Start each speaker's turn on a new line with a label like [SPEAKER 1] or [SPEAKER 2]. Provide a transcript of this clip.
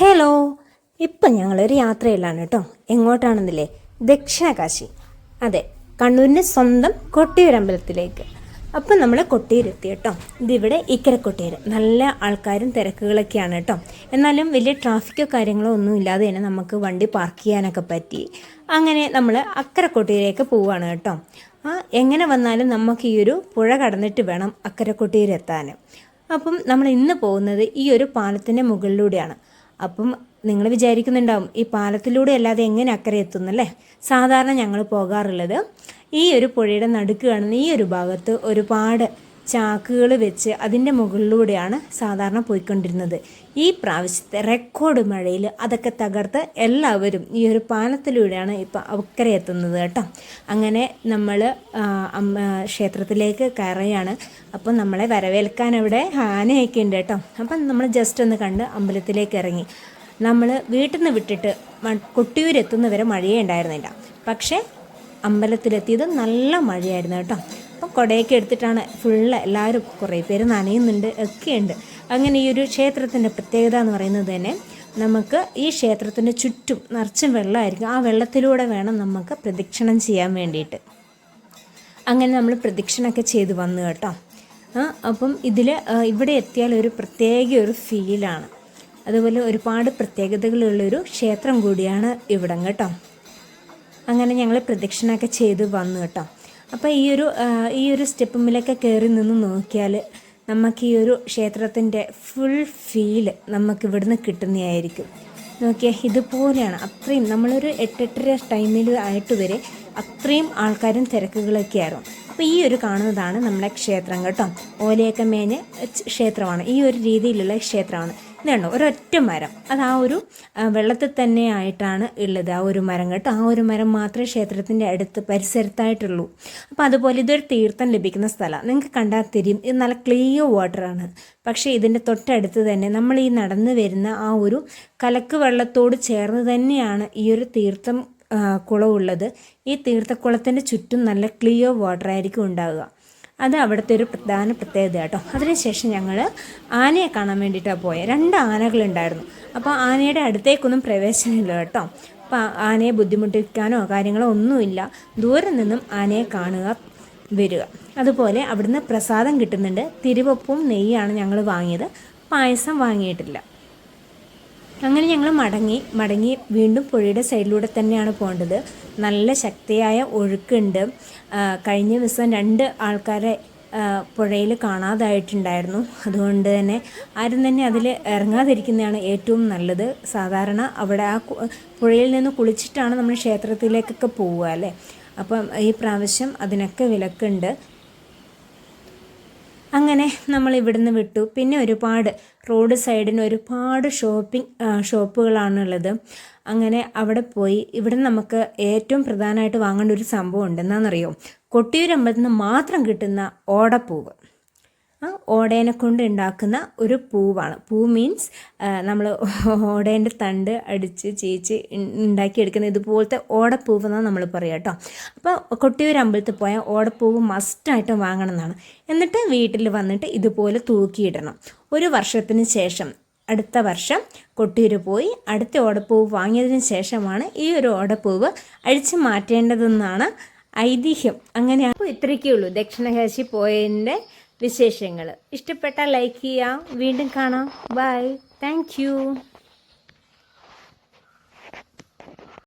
[SPEAKER 1] Hello ഇപ്പം ഞങ്ങളൊരു യാത്രയിലാണ് കേട്ടോ എങ്ങോട്ടാണെന്നില്ലേ? ദക്ഷിണകാശി. അതെ കണ്ണൂരിന്റെ സ്വന്തം കൊട്ടിയൂരമ്പലത്തിലേക്ക്. അപ്പം നമ്മൾ കൊട്ടിയൂരെത്തി കേട്ടോ ഇതിവിടെ ഇക്കര കൊട്ടിയൂർ നല്ല ആൾക്കാരും തിരക്കുകളൊക്കെയാണ് കേട്ടോ എന്നാലും വലിയ ട്രാഫിക്കോ കാര്യങ്ങളോ ഒന്നും ഇല്ലാതെ തന്നെ നമുക്ക് വണ്ടി പാർക്ക് ചെയ്യാനൊക്കെ പറ്റി. അങ്ങനെ നമ്മൾ അക്കര കൊട്ടിയൂരേക്ക് പോവുകയാണ് കേട്ടോ ആ എങ്ങനെ വന്നാലും നമുക്ക് ഈ ഒരു പുഴ കടന്നിട്ട് വേണം അക്കര കൊട്ടിയൂരെത്താൻ അപ്പം നമ്മൾ ഇന്ന് പോകുന്നത് ഈ ഒരു പാലത്തിന്റെ മുകളിലൂടെയാണ്. അപ്പം നിങ്ങൾ വിചാരിക്കുന്നുണ്ടാവും ഈ പാലത്തിലൂടെ അല്ലാതെ എങ്ങനെ അക്കരെ എത്തുന്നല്ലേ സാധാരണ ഞങ്ങൾ പോകാറുള്ളത് ഈ ഒരു പുഴയുടെ നടുക്ക് കാണുന്ന ഈ ഒരു ഭാഗത്ത് ഒരുപാട് ചാക്കുകൾ വെച്ച് അതിന്റെ മുകളിലൂടെയാണ് സാധാരണ പോയിക്കൊണ്ടിരുന്നത്. ഈ പ്രാവശ്യത്തെ റെക്കോർഡ് മഴയിൽ അതൊക്കെ തകർത്ത് എല്ലാവരും ഈ ഒരു പാലത്തിലൂടെയാണ് ഇപ്പോൾ അക്കരെ എത്തുന്നത് കേട്ടോ. അങ്ങനെ നമ്മൾ ക്ഷേത്രത്തിലേക്ക് കയറുകയാണ്. അപ്പം നമ്മളെ വരവേൽക്കാൻ അവിടെ ആനയൊക്കെ ഉണ്ട് കേട്ടോ. അപ്പം നമ്മൾ ജസ്റ്റ് ഒന്ന് കണ്ട് അമ്പലത്തിലേക്ക് ഇറങ്ങി. നമ്മൾ വീട്ടിൽ നിന്ന് വിട്ടിട്ട് കൊട്ടിയൂരെത്തുന്നവരെ മഴയേ ഉണ്ടായിരുന്നില്ല. പക്ഷേ അമ്പലത്തിലെത്തിയത് നല്ല മഴയായിരുന്നു കേട്ടോ. അപ്പം കുടയൊക്കെ എടുത്തിട്ടാണ് ഫുള്ള് എല്ലാവരും കുറേ പേര് നനയുന്നുണ്ട് ഒക്കെയുണ്ട്. അങ്ങനെ ഈ ഒരു ക്ഷേത്രത്തിന്റെ പ്രത്യേകത എന്ന് പറയുന്നത് തന്നെ നമുക്ക് ഈ ക്ഷേത്രത്തിന്റെ ചുറ്റും നിറച്ചും വെള്ളമായിരിക്കും. ആ വെള്ളത്തിലൂടെ വേണം നമുക്ക് പ്രദക്ഷിണം ചെയ്യാൻ വേണ്ടിയിട്ട്. അങ്ങനെ നമ്മൾ പ്രദക്ഷിണമൊക്കെ ചെയ്ത് വന്നു കേട്ടോ. അപ്പം ഇതിൽ ഇവിടെ എത്തിയാൽ ഒരു പ്രത്യേക ഒരു ഫീലാണ് അതുപോലെ ഒരുപാട് പ്രത്യേകതകളുള്ളൊരു ക്ഷേത്രം കൂടിയാണ് ഇവിടം കേട്ടോ. അങ്ങനെ ഞങ്ങൾ പ്രദക്ഷിണമൊക്കെ ചെയ്ത് വന്നു കേട്ടോ. അപ്പോൾ ഈ ഒരു ഈ ഒരു സ്റ്റെപ്പുമ്മിലൊക്കെ കയറി നിന്ന് നോക്കിയാൽ നമുക്ക് ഈ ഒരു ക്ഷേത്രത്തിന്റെ ഫുൾ ഫീൽ നമുക്ക് ഇവിടുന്ന് കിട്ടുന്നതായിരിക്കും. നോക്കിയാൽ ഇതുപോലെയാണ്. അത്രയും നമ്മളൊരു എട്ടെട്ടര ടൈമിൽ ആയിട്ട് വരെ അത്രയും ആൾക്കാരും തിരക്കുകളൊക്കെ ആയിരുന്നു. അപ്പോൾ ഈ ഒരു കാണുന്നതാണ് നമ്മളെ ക്ഷേത്രം കേട്ടോ. ഓലയൊക്കെ മേഞ്ഞ് ക്ഷേത്രമാണ്. ഈ ഒരു രീതിയിലുള്ള ക്ഷേത്രമാണ്. ഇതുണ്ടോ? ഒരൊറ്റ മരം. അത് ആ ഒരു വെള്ളത്തിൽ തന്നെ ആയിട്ടാണ് ഉള്ളത്. ആ ഒരു മരം കേട്ടോ. ആ ഒരു മരം മാത്രമേ ക്ഷേത്രത്തിന്റെ അടുത്ത് പരിസരത്തായിട്ടുള്ളൂ. അപ്പോൾ അതുപോലെ ഇതൊരു തീർത്ഥം ലഭിക്കുന്ന സ്ഥലമാണ് നിങ്ങൾക്ക് കണ്ടാൽ തിരിയും. ഇത് നല്ല ക്ലിയർ വാട്ടറാണ് പക്ഷേ ഇതിന്റെ തൊട്ടടുത്ത് തന്നെ നമ്മൾ ഈ നടന്നു വരുന്ന ആ ഒരു കലക്ക് വെള്ളത്തോട് ചേർന്ന് തന്നെയാണ് ഈ ഒരു തീർത്ഥം കുളമുള്ളത് ഈ തീർത്ഥക്കുളത്തിന്റെ ചുറ്റും നല്ല ക്ലിയർ വാട്ടർ ആയിരിക്കും ഉണ്ടാവുക. അത് അവിടുത്തെ ഒരു പ്രധാന പ്രത്യേകത കേട്ടോ. അതിനുശേഷം ഞങ്ങൾ ആനയെ കാണാൻ വേണ്ടിയിട്ടാണ് പോയത് രണ്ട് ആനകളുണ്ടായിരുന്നു. അപ്പോൾ ആനയുടെ അടുത്തേക്കൊന്നും പ്രവേശനമില്ല കേട്ടോ. അപ്പോൾ ആനയെ ബുദ്ധിമുട്ടിക്കാനോ കാര്യങ്ങളോ ഒന്നുമില്ല. ദൂരെ നിന്നും ആനയെ കാണുക വരിക. അതുപോലെ അവിടുന്ന് പ്രസാദം കിട്ടുന്നുണ്ട്. തിരുവപ്പും നെയ്യാണ് ഞങ്ങൾ വാങ്ങിയത്. പായസം വാങ്ങിയിട്ടില്ല. അങ്ങനെ ഞങ്ങൾ മടങ്ങി മടങ്ങി വീണ്ടും പുഴയുടെ സൈഡിലൂടെ തന്നെയാണ് പോകേണ്ടത്. നല്ല ശക്തിയായ ഒഴുക്കുണ്ട്. കഴിഞ്ഞ ദിവസം രണ്ട് ആൾക്കാരെ പുഴയിൽ കാണാതായിട്ടുണ്ടായിരുന്നു. അതുകൊണ്ട് തന്നെ ആരും തന്നെ അതിൽ ഇറങ്ങാതിരിക്കുന്നതാണ് ഏറ്റവും നല്ലത്. സാധാരണ അവിടെ ആ പുഴയിൽ നിന്ന് കുളിച്ചിട്ടാണ് നമ്മൾ ക്ഷേത്രത്തിലേക്കൊക്കെ പോവുക അല്ലേ? അപ്പം ഈ പ്രാവശ്യം അതിനൊക്കെ വിലക്കുണ്ട്. അങ്ങനെ നമ്മൾ ഇവിടുന്ന് വിട്ടു. പിന്നെ ഒരുപാട് റോഡ് സൈഡിന് ഒരുപാട് ഷോപ്പിംഗ് ഷോപ്പുകളാണുള്ളത്. അങ്ങനെ അവിടെ പോയി. ഇവിടെ നമുക്ക് ഏറ്റവും പ്രധാനമായിട്ട് വാങ്ങേണ്ട ഒരു സംഭവം ഉണ്ട് എന്താണെന്നറിയോ കൊട്ടിയൂരമ്പലത്തിൽ നിന്ന് മാത്രം കിട്ടുന്ന ഓടപ്പൂവ്. ഓടേനെ കൊണ്ട് ഉണ്ടാക്കുന്ന ഒരു പൂവാണ്. പൂ മീൻസ് നമ്മൾ ഓടേന്റെ തണ്ട് അടിച്ച് ചേച്ച് ഉണ്ടാക്കിയെടുക്കുന്ന ഇതുപോലത്തെ ഓടപ്പൂവ് എന്നാണ് നമ്മൾ പറയുക കേട്ടോ അപ്പോൾ കൊട്ടിയൂർ അമ്പലത്തിൽ പോയാൽ ഓടപ്പൂവ് മസ്റ്റായിട്ട് വാങ്ങണം എന്നാണ് എന്നിട്ട് വീട്ടിൽ വന്നിട്ട് ഇതുപോലെ തൂക്കിയിടണം. ഒരു വർഷത്തിന് ശേഷം അടുത്ത വർഷം കൊട്ടിയൂർ പോയി അടുത്ത ഓടപ്പൂവ് വാങ്ങിയതിന് ശേഷമാണ് ഈ ഒരു ഓടപ്പൂവ് അഴിച്ചു മാറ്റേണ്ടതെന്നാണ് ഐതിഹ്യം. അങ്ങനെയാണ് ഇത്രയൊക്കെയുള്ളൂ. ദക്ഷിണകാശി പോയതിന്റെ വിശേഷങ്ങൾ. ഇഷ്ടപ്പെട്ടാൽ ലൈക്ക് ചെയ്യാം. വീണ്ടും കാണാം. Bye thank